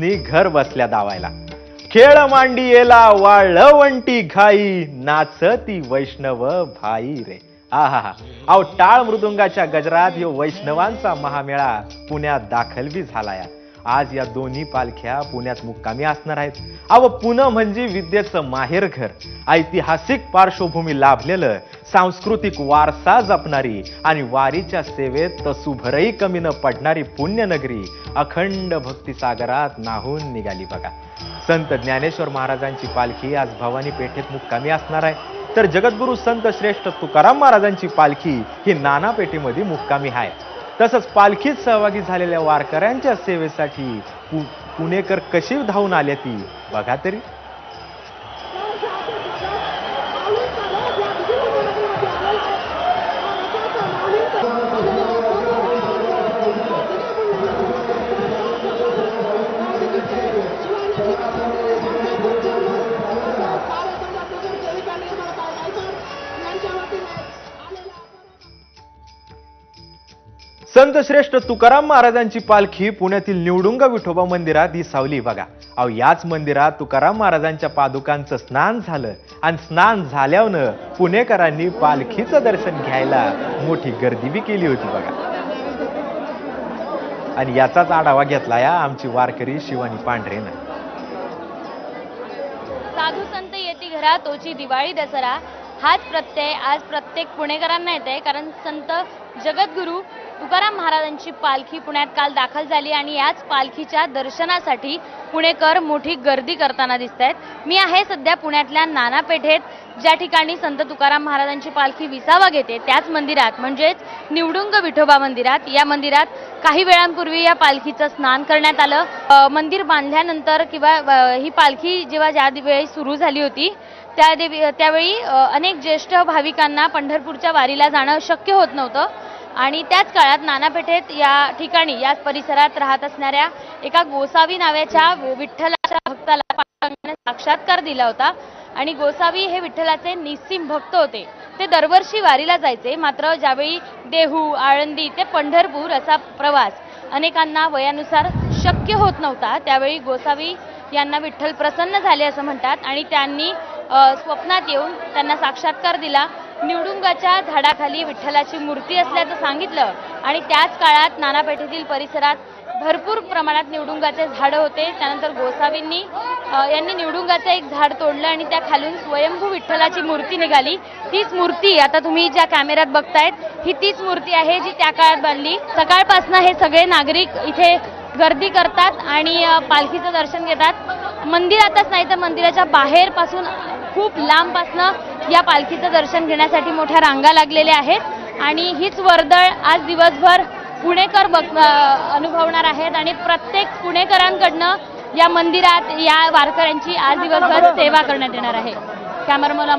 आम्हासनी घर बसल्या दावायला. खेळ मांडी येला वाळवंटी घाई नाचती वैष्णव भाई रे. आहा हा अहो टाळ मृदुंगाच्या गजरात यो वैष्णवांचा महामेळा पुण्यात दाखल बी झालाया. आज या दोन्ही पालख्या पुण्यात मुक्कामी असणार आहेत. अव पुणे म्हणजे विद्येचं माहेरघर. ऐतिहासिक पार्श्वभूमी लाभलेलं सांस्कृतिक वारसा जपणारी आणि वारीच्या सेवेत तसुभरही कमी न पडणारी पुण्यनगरी अखंड भक्तिसागरात नाहून निघाली बघा. संत ज्ञानेश्वर महाराजांची पालखी आज भवानी पेठेत मुक्कामी असणार आहे. तर जगद्गुरु संत श्रेष्ठ तुकाराम महाराजांची पालखी ही नाना पेठेमध्ये मुक्कामी आहे. तसंच पालखीत सहभागी झालेल्या वारकऱ्यांच्या सेवेसाठी पु- पुणेकर कशी धावून आल्या ती बघा तरी. संत श्रेष्ठ तुकाराम महाराजांची पालखी पुण्यातील निवडुंगा विठोबा मंदिरात ही सावली बघा अहो याच मंदिरात तुकाराम महाराजांच्या पादुकांचं स्नान झालं आणि स्नान झाल्यावर पुणेकरांनी पालखीचं दर्शन घ्यायला मोठी गर्दी बी केली होती बघा. आणि याचाच आढावा घेतला या आमची वारकरी शिवानी पांढरेनं. साधू संत येती घरा तोची दिवाळी दसरा. हाच प्रत्यय आज प्रत्येक पुणेकरांना येते कारण संत जगद्गुरू तुकाराम महाराजांची पालखी पुण्यात काल दाखल झाली आणि याच पालखीच्या दर्शनासाठी पुणेकर मोठी गर्दी करताना दिसत आहेत मी आहे सध्या पुण्यातल्या नाना पेठेत ज्या ठिकाणी संत तुकाराम महाराजांची पालखी विसावा घेते त्याच मंदिरात म्हणजेच निवडुंग विठोबा मंदिरात या मंदिरात काही वेळांपूर्वी या पालखीचं स्नान करण्यात आलं. मंदिर बांधल्यानंतर किंवा ही पालखी जेव्हा ज्या वेळी सुरू झाली होती त्या देवी त्यावेळी अनेक ज्येष्ठ भाविकांना पंढरपूरच्या वारीला जाणं शक्य होत नव्हतं. आणि त्याच काळात नानापेठेत या ठिकाणी याच परिसरात राहत असणाऱ्या एका गोसावी नावाच्या विठ्ठलाच्या भक्ताला पांडुरंगाने साक्षात्कार दिला होता. आणि गोसावी हे विठ्ठलाचे निस्सीम भक्त होते. ते दरवर्षी वारीला जायचे. मात्र ज्यावेळी देहू आळंदी ते पंढरपूर असा प्रवास अनेकांना वयानुसार शक्य होत नव्हता त्यावेळी गोसावी यांना विठ्ठल प्रसन्न झाले असं म्हणतात. आणि त्यांनी स्वप्नात येऊन त्यांना साक्षात्कार दिला. निवडुंगाच्या झाडाखाली विठ्ठलाची मूर्ती असल्याचं सांगितलं आणि त्याच काळात नानापेठेतील परिसरात भरपूर प्रमाणात निवडुंगाचे झाडं होते. त्यानंतर गोसावींनी यांनी निवडुंगाचं एक झाड तोडलं आणि त्या खालून स्वयंभू विठ्ठलाची मूर्ती निघाली. तीच मूर्ती आता तुम्ही ज्या कॅमेऱ्यात बघतायत ही तीच मूर्ती आहे जी त्या काळात बांधली सकाळपासून हे सगळे नागरिक इथे गर्दी करतात आणि पालखीचं दर्शन घेतात. मंदिरातच नाही तर मंदिराच्या बाहेरपासून खूप लांबपासनं या पालखीचं दर्शन घेण्यासाठी मोठ्या रांगा लागलेल्या आहेत. आणि हीच वर्दळ आज दिवसभर पुणेकर बघ अनुभवणार आहेत. आणि प्रत्येक पुणेकरांकडनं या मंदिरात या वारकऱ्यांची आज दिवसभर सेवा करण्यात येणार आहे. कॅमेरामन अमोल